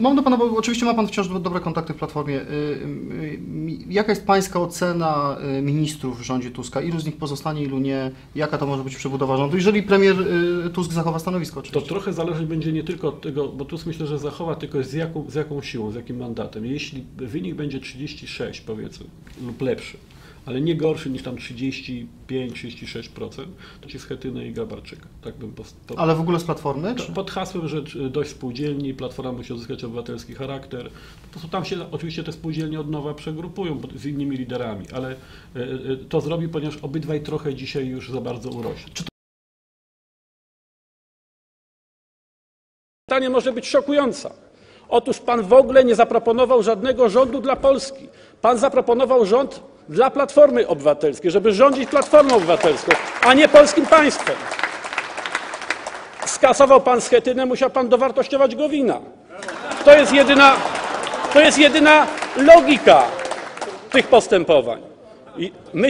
mam do Pana, bo oczywiście ma Pan wciąż do- dobre kontakty w Platformie. Y, y, mi- Jaka jest Pańska ocena y, ministrów w rządzie Tuska? Ilu z nich pozostanie, ilu nie? Jaka to może być przebudowa rządu? Jeżeli premier y, Tusk zachowa stanowisko To oczywiście. trochę zależeć będzie nie tylko od tego, bo tu myślę, że zachowa tylko z jaką, z jaką siłą, z jakim mandatem. Jeśli wynik będzie 36 powiedzmy lub lepszy, ale nie gorszy niż tam 35-36%, to ci Schetynę i Grabarczyka. Tak bym po, Ale w ogóle z Platformy? Czy? pod hasłem, że dość spółdzielni, Platforma musi uzyskać obywatelski charakter. Po prostu tam się oczywiście te spółdzielnie od nowa przegrupują z innymi liderami, ale e, e, to zrobi, ponieważ obydwaj trochę dzisiaj już za bardzo urośli. Pytanie może być szokująca. Otóż pan w ogóle nie zaproponował żadnego rządu dla Polski. Pan zaproponował rząd dla Platformy Obywatelskiej, żeby rządzić Platformą Obywatelską, a nie polskim państwem. Skasował pan Schetynę, musiał pan dowartościować Gowina. To jest jedyna, to jest jedyna logika tych postępowań. I my